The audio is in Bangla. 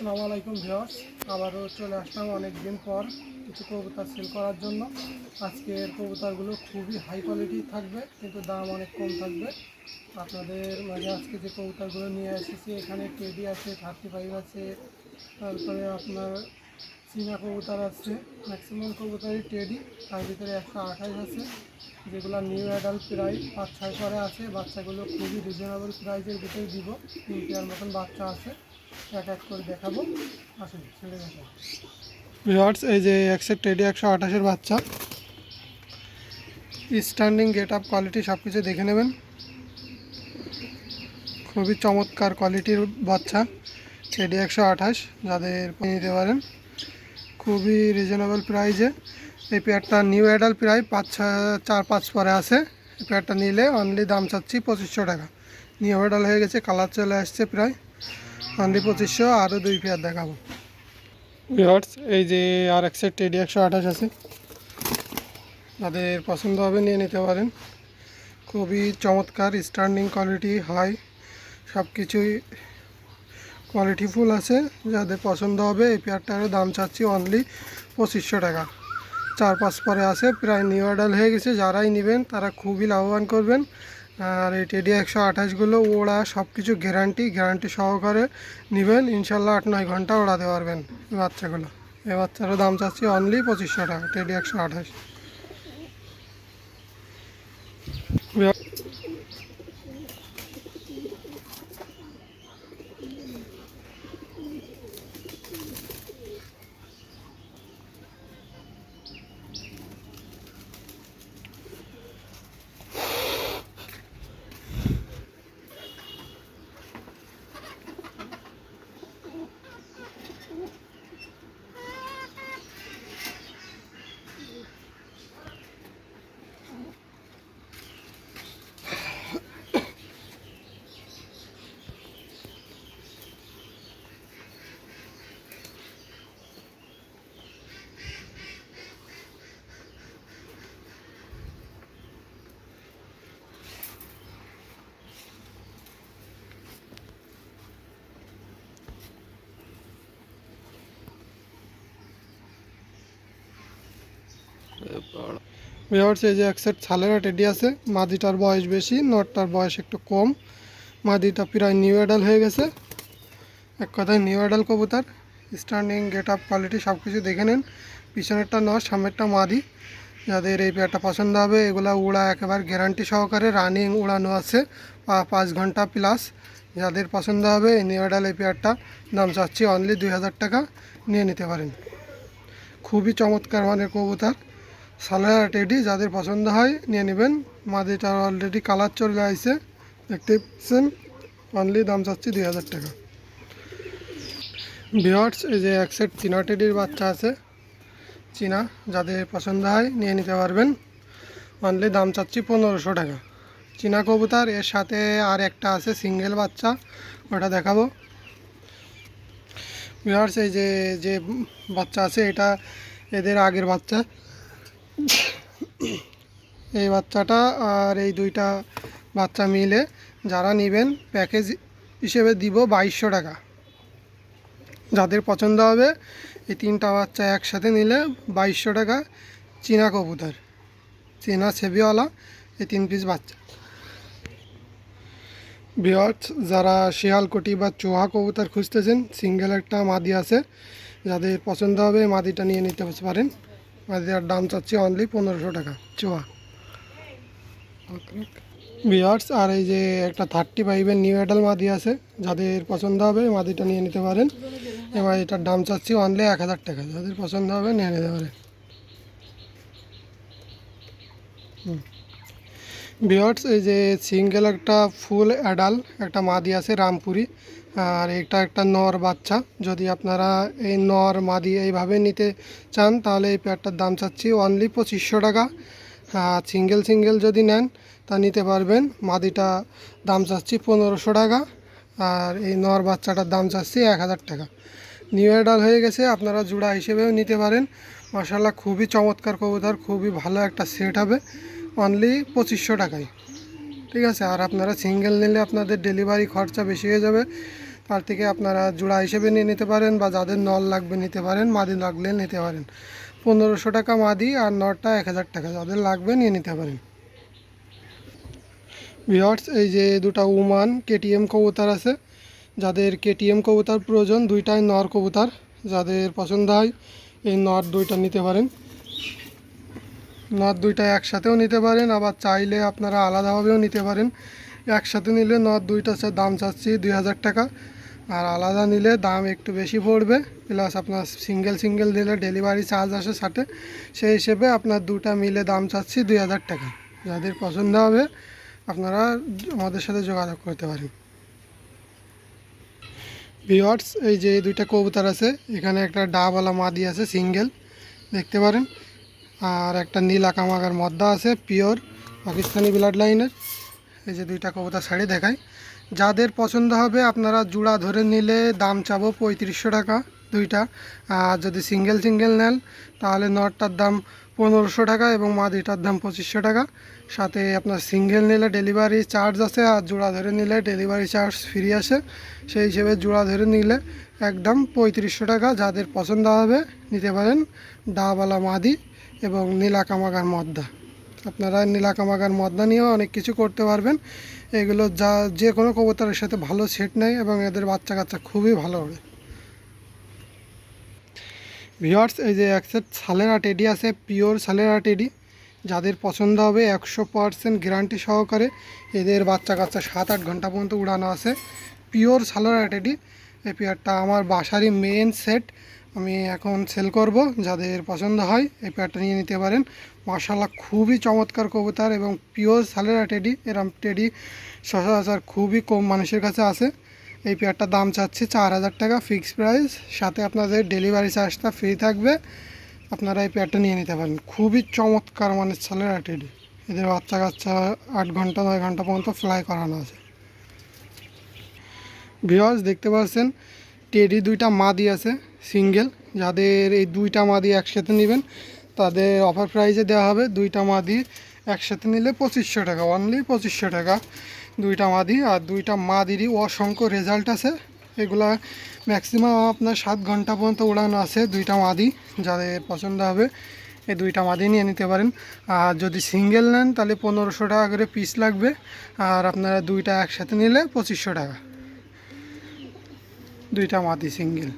আসসালামু আলাইকুম ভিউয়ার্স। আবারও চলে আসলাম অনেক দিন পর কিছু কবুতর সেল করার জন্য। আজকের কবুতরগুলো খুবই হাই কোয়ালিটি থাকবে, কিন্তু দাম অনেক কম থাকবে। আপনাদের মাঝে আজকে যে কবুতরগুলো নিয়ে এসেছি, এখানে টেডি আছে থার্টি ফাইভ আছে, তারপরে আপনার চীনা কবুতর আছে ম্যাক্সিমাম কবুতরই টেডি তার ভিতরে একশো আঠাশ আছে, যেগুলো নিউ অ্যাডাল্ট প্রায় পাঁচ ছয় পরে আছে। বাচ্চাগুলো খুবই রিজনেবল প্রাইসের ভিতরে দিব তিন মতন বাচ্চা আছে। এক ভিওয়ার্স এই যে একশো টেডি একশো আঠাশের বাচ্চা। স্ট্যান্ডিং গেট আপ কোয়ালিটি সব কিছু দেখে নেবেন। খুবই চমৎকার কোয়ালিটির বাচ্চা। টেডি একশো আঠাশ, যাদের নিতে পারেন। খুবই রিজনেবল প্রাইজে এই পেয়ারটা নিউ অ্যাডাল প্রায় পাঁচ চার, পাঁচ পরে আছে। এই পেয়ারটা নিলে অনলি দাম চাচ্ছি পঁচিশশো টাকা। নিউ অ্যাডাল হয়ে গেছে কালার চলে আসছে প্রায়। অনলি পঁচিশশো আরও দুই পেয়ার দেখাবো। ভিওর্স এই যে আর এক সেট টেডি একশো আঠাশ আছে। তাদের পছন্দ হবে নিয়ে নিতে পারেন। খুবই চমৎকার স্ট্যান্ডিং কোয়ালিটি হাই সব কিছুই কোয়ালিটি ফুল আছে। যাদের পছন্দ হবে এই পেয়ারটার দাম চাচ্ছি অনলি পঁচিশশো টাকা। চার পাঁচ পরে আছে প্রায় নিউ অ্যাডাল হয়ে গেছে। যারাই নেবেন তারা খুবই লাভবান করবেন। আর এই টেডি একশো আঠাশগুলো ওড়া সব কিছু গ্যারান্টি গ্যারান্টি সহকারে নেবেন। ইনশাল্লাহ আট, নয় ঘণ্টা ওড়াতে পারবেন এই বাচ্চাগুলো। এই বাচ্চারও দাম চাচ্ছি অনলি পঁচিশশো টাকা, টেডি একশো আঠাশ। ভিওর্স এই যে এক সেট ছালেরা টেডি আছে, মাদিটার বয়স বেশি, নটটার বয়স একটু কম। মাদিটা প্রায় নিউ অ্যাডাল হয়ে গেছে। এক কথায় নিউ অ্যাডাল কবুতার। স্ট্যান্ডিং গেট আপ কোয়ালিটি সব কিছু দেখে নিন। পিছনেরটা নয় সামনেরটা মাদি। যাদের এই পেয়ারটা পছন্দ হবে, এগুলা উড়া একেবারে গ্যারান্টি সহকারে রানিং উড়ানো আছে, পাঁচ ঘণ্টা প্লাস যাদের পছন্দ হবে, এই নিউ অ্যাডাল এই পেয়ারটা দাম চাচ্ছি অনলি দুই হাজার টাকা। নিয়ে নিতে পারেন। খুবই চমৎকার মানের কবুতর। সালার টেডি যাদের পছন্দ হয় নিয়ে নেবেন। মাদিটার অলরেডি কালার চলে আসছে দেখতে পাচ্ছেন? অনলি দাম চাচ্ছি দুই হাজার টাকা। বিয়ার্স এই যে এক সেট চীনা টেডির বাচ্চা আছে, চীনা, যাদের পছন্দ হয় নিয়ে নিতে পারবেন। অনলি দাম চাচ্ছি পনেরোশো টাকা। চীনা কবুতর, এর সাথে আর একটা আছে সিঙ্গেল বাচ্চা, ওটা দেখাবো। বিহার্স এই যে যে বাচ্চা আছে, এটা এদের আগের বাচ্চা। এই বাচ্চাটা আর এই দুইটা বাচ্চা মিলে যারা নেবেন প্যাকেজ হিসেবে দিব বাইশশো টাকা। যাদের পছন্দ হবে, এই তিনটা বাচ্চা একসাথে নিলে বাইশশো টাকা চীনা কবুতর, চীনা সেবিওয়ালা এই তিন পিস বাচ্চা। বিয়ার্স যারা শিয়ালকটি বা চোহা কবুতর খুঁজতেছেন সিঙ্গেল একটা মাদি আছে, যাদের পছন্দ হবে মাদিটা নিয়ে নিতে পারেন। মাদিটার দাম চাচ্ছি অনলি পনেরোশো টাকা, চোয়া। বিয়ার্স আর এই যে একটা থার্টি ফাইভের নিউ অ্যাডাল মাদি আছে, যাদের পছন্দ হবে মাদিটা নিয়ে নিতে পারেন। এবার এটার দাম চাচ্ছি অনলি এক হাজার টাকা, যাদের পছন্দ হবে নিয়ে নিতে পারেন। বিয়ার্স এই যে সিঙ্গেল একটা ফুল অ্যাডাল একটা মাদি আছে রামপুরি, আর এটা একটা নর বাচ্চা। যদি আপনারা এই নর মাদি এইভাবে নিতে চান, তাহলে এই পেয়ারটার দাম চাচ্ছি অনলি পঁচিশশো টাকা। আর সিঙ্গেল সিঙ্গেল যদি নেন, তা নিতে পারবেন। মাদিটা দাম চাচ্ছি পনেরোশো টাকা, আর এই নর বাচ্চাটার দাম চাচ্ছি এক হাজার টাকা। নিউ অ্যাডাল হয়ে গেছে, আপনারা জোড়া হিসেবেও নিতে পারেন। মাসাল্লাহ খুবই চমৎকার কবুতর, খুবই ভালো একটা সেট হবে। অনলি পঁচিশশো টাকায়। ঠিক আছে? আর আপনারা সিঙ্গেল নিলে আপনাদের ডেলিভারি খরচা বেশি হয়ে যাবে। তার থেকে আপনারা জোড়া হিসেবে নিয়ে নিতে পারেন বা যাদের নল লাগবে নিতে পারেন, মাদি লাগলে নিতে পারেন। পনেরোশো টাকা মাদি আর নটটা এক হাজার টাকা, যাদের লাগবে নিয়ে নিতে পারেন। ভিওয়ার্স এই যে দুটো উমান কেটিএম কবুতর আছে, যাদের কেটিএম কবুতর প্রয়োজন, দুইটাই নর কবুতর, যাদের পছন্দ হয়, এই নর দুইটা নিতে পারেন। নদ দুইটা একসাথেও নিতে পারেন, আবার চাইলে আপনারা আলাদাভাবেও নিতে পারেন। একসাথে নিলে নদ দুইটা দাম চাচ্ছি দুই হাজার টাকা। আর আলাদা নিলে দাম একটু বেশি পড়বে, প্লাস আপনার সিঙ্গেল সিঙ্গেল নিলে ডেলিভারি চার্জ আসে সাথে সেই হিসেবে আপনার দুটা মিলে দাম চাচ্ছি দুই হাজার টাকা। যাদের পছন্দ হবে, আপনারা আমাদের সাথে যোগাযোগ করতে পারেন। ভিওয়ার্স এই যে দুইটা কবুতর আছে, এখানে একটা ডাবওয়ালা মাদি আছে, সিঙ্গেল। দেখতে পারেন। আর একটা নীল আকামাগার মদ্দা আছে, পিওর, পাকিস্তানি ব্লাড লাইনের এই যে দুইটা কবুতর শাড়ি দেখাই। যাদের পছন্দ হবে, আপনারা জুড়া ধরে নিলে দাম চাবো পঁয়ত্রিশশো টাকা দুইটা। আর যদি সিঙ্গেল সিঙ্গেল নেন, তাহলে নটটার দাম পনেরোশো টাকা এবং মাদিটার দাম পঁচিশশো টাকা। সাথে আপনার সিঙ্গেল নিলে ডেলিভারি চার্জ আছে আর জোড়া ধরে নিলে ডেলিভারি চার্জ ফ্রি আসে। সেই হিসেবে জোড়া ধরে নিলে একদম পঁয়ত্রিশশো টাকা। যাদের পছন্দ হবে, নিতে পারেন। ডাবালা মাদি। এবং নীলা কামাগার মদ্দা। আপনারা নীলা কামাগার মদ্দা নিয়েও অনেক কিছু করতে পারবেন। এগুলো যা, যে কোনো কবুতরের সাথে ভালো সেট নেয় এবং এদের বাচ্চা কাচ্চা খুবই ভালো ওড়ে ভিওয়ার্স এই যে এক সেট সালেরা টেডি আছে পিওর সালেরা টেডি যাদের পছন্দ হবে একশো পারসেন্ট গ্যারান্টি সহকারে এদের বাচ্চা কাচ্চা সাত আট ঘণ্টা পর্যন্ত উড়ানো আছে। পিওর সালোরা টেডি এই পেয়ারটা আমার বাসারই মেন সেট আমি এখন সেল করব, যাদের পছন্দ হয়, এই পেয়ারটা নিয়ে নিতে পারেন। মার্শাল্লাহ খুবই চমৎকার কবুতর এবং পিওর সালেরা টেডি এরম টেডি সচরাচর খুবই কম মানুষের কাছে আছে। এই পেয়ারটার দাম চাচ্ছি চার হাজার টাকা ফিক্সড প্রাইস সাথে আপনাদের ডেলিভারি চার্জটা ফ্রি থাকবে। আপনারা এই পেয়ারটা নিয়ে নিতে পারেন। খুবই চমৎকার মানের সালেরা টেডি এদের বাচ্চা কাচ্চা আট ঘণ্টা, নয় ঘণ্টা পর্যন্ত ফ্লাই করানো আছে। ভিওয়ার্স দেখতে পাচ্ছেন টেডি দুইটা মাদি আছে। সিঙ্গেল। যাদের এই দুইটা মাদি একসাথে নেবেন, তাদের অফার প্রাইজে দেওয়া হবে দুইটা মাদি একসাথে নিলে পঁচিশশো টাকা অনলি পঁচিশশো টাকা। দুইটা মাদি আর দুইটা মাদিরই অসংখ্য রেজাল্ট আছে। এগুলা ম্যাক্সিমাম আপনার সাত ঘণ্টা পর্যন্ত উড়ানো আছে দুইটা মাদি, যাদের পছন্দ হবে এই দুইটা মাদি নিয়ে নিতে পারেন। আর যদি সিঙ্গেল নেন, তাহলে পনেরোশো টাকা করে পিস লাগবে। আর আপনারা দুইটা একসাথে নিলে পঁচিশশো টাকা। দুইটা মাদি সিঙ্গেল।